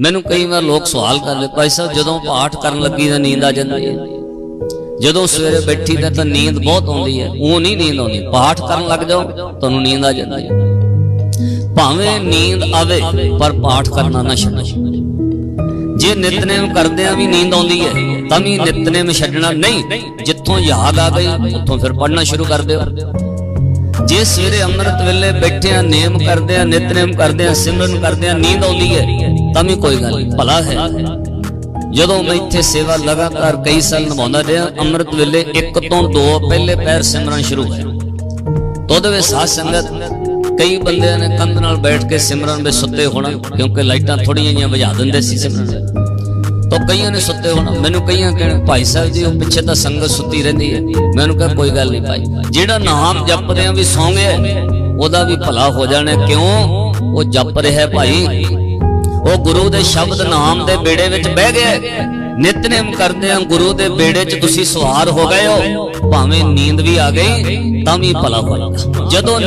ਮੈਨੂੰ ਕਈ ਵਾਰ ਲੋਕ ਸਵਾਲ ਕਰਦੇ ਭਾਈ ਸਾਹਿਬ, ਜਦੋਂ ਪਾਠ ਕਰਨ ਲੱਗੀ ਤਾਂ ਨੀਂਦ ਆ ਜਾਂਦੀ ਹੈ। ਜਦੋਂ ਸਵੇਰੇ ਬੈਠੀ ਤਾਂ ਤਾਂ ਨੀਂਦ ਬਹੁਤ ਆਉਂਦੀ ਹੈ। ਉਹ ਨਹੀਂ ਨੀਂਦ ਆਉਂਦੀ। ਪਾਠ ਕਰਨ ਲੱਗ ਜਾਓ, ਤੁਹਾਨੂੰ ਨੀਂਦ ਆ ਜਾਂਦੀ ਹੈ। ਭਾਵੇਂ ਨੀਂਦ ਆਵੇ, ਪਰ ਪਾਠ ਕਰਨਾ ਨਾ ਛੱਡੋ। ਜੇ ਨਿਤਨੇਮ ਕਰਦੇ ਆ ਵੀ ਨੀਂਦ ਆਉਂਦੀ ਹੈ, ਤਾਂ ਵੀ ਨਿਤਨੇਮ ਛੱਡਣਾ ਨਹੀਂ। ਜਿੱਥੋਂ ਯਾਦ ਆ ਗਈ, ਉੱਥੋਂ ਫਿਰ ਪੜ੍ਹਨਾ ਸ਼ੁਰੂ ਕਰ ਦਿਓ। ਜੇ ਸਵੇਰੇ ਅੰਮ੍ਰਿਤ ਵੇਲੇ ਬੈਠੇ ਆ ਨੇਮ ਕਰਦੇ ਆ ਨਿਤਨੇਮ ਕਰਦੇ ਆ ਸਿਮਰਨ ਕਰਦੇ ਆ ਨੀਂਦ ਆਉਂਦੀ ਹੈ, ਤਾਂ ਵੀ ਕੋਈ ਗੱਲ ਭਲਾ ਹੈ। ਜਦੋਂ ਮੈਂ ਇੱਥੇ ਸੇਵਾ ਲਗਾਤਾਰ ਕਈ ਸਾਲ ਨਿਭਾਉਂਦਾ ਰਿਹਾ, ਅੰਮ੍ਰਿਤ ਵੇਲੇ ਇੱਕ ਤੋਂ ਦੋ ਪਹਿਲੇ ਪੈਰ ਸਿਮਰਨ ਸ਼ੁਰੂ ਹੋਇਆ ਤਾਂ ਉਹਦੇ ਵਿੱਚ ਸਾਧ ਸੰਗਤ, ਕਈ ਬੰਦਿਆਂ ਨੇ ਕੰਧ ਨਾਲ ਬੈਠ ਕੇ ਸਿਮਰਨ ਵਿੱਚ ਸੁੱਤੇ ਹੋਣਾ, ਕਿਉਂਕਿ ਲਾਈਟਾਂ ਥੋੜੀਆਂ ਜਿਹੀਆਂ ਬੁਝਾ ਦਿੰਦੇ ਸੀ ਸਿਮਰਨ। ਤਾਂ ਕਈਆਂ ਨੇ ਸੁੱਤੇ ਹੋਣਾ। ਮੈਨੂੰ ਕਈਆਂ ਕਹਿਣ, ਭਾਈ ਸਾਹਿਬ ਜੀ, ਉਹ ਪਿੱਛੇ ਤਾਂ ਸੰਗਤ ਸੁੱਤੀ ਰਹਿੰਦੀ ਹੈ। ਮੈਨੂੰ ਕਿਹਾ, ਕੋਈ ਗੱਲ ਨਹੀਂ ਭਾਈ। ਜਿਹੜਾ ਨਾਮ ਜਪਦੇ ਆ ਵੀ ਸੌਂ ਗਿਆ ਉਹਦਾ ਵੀ ਭਲਾ ਹੋ ਜਾਣਾ। ਕਿਉਂ? ਉਹ ਜਪ ਰਿਹਾ ਭਾਈ। ਉਹ ਗੁਰੂ ਦੇ ਸ਼ਬਦ ਨਾਮ ਦੇ ਬੇੜੇ ਵਿੱਚ ਬਹਿ ਗਿਆ ਨਿਤਨੇਮ ਕਰਦੇ ਆ ਗੁਰੂ ਦੇ ਬੇੜੇ 'ਚ ਤੁਸੀਂ ਸਵਾਰ ਹੋ ਗਏ ਹੋ। ਭਾਵੇਂ ਨੀਂਦ ਵੀ ਆ ਗਈ, ਤਾਂ ਵੀ ਭਲਾ ਹੋਏਗਾ ਜਦੋਂ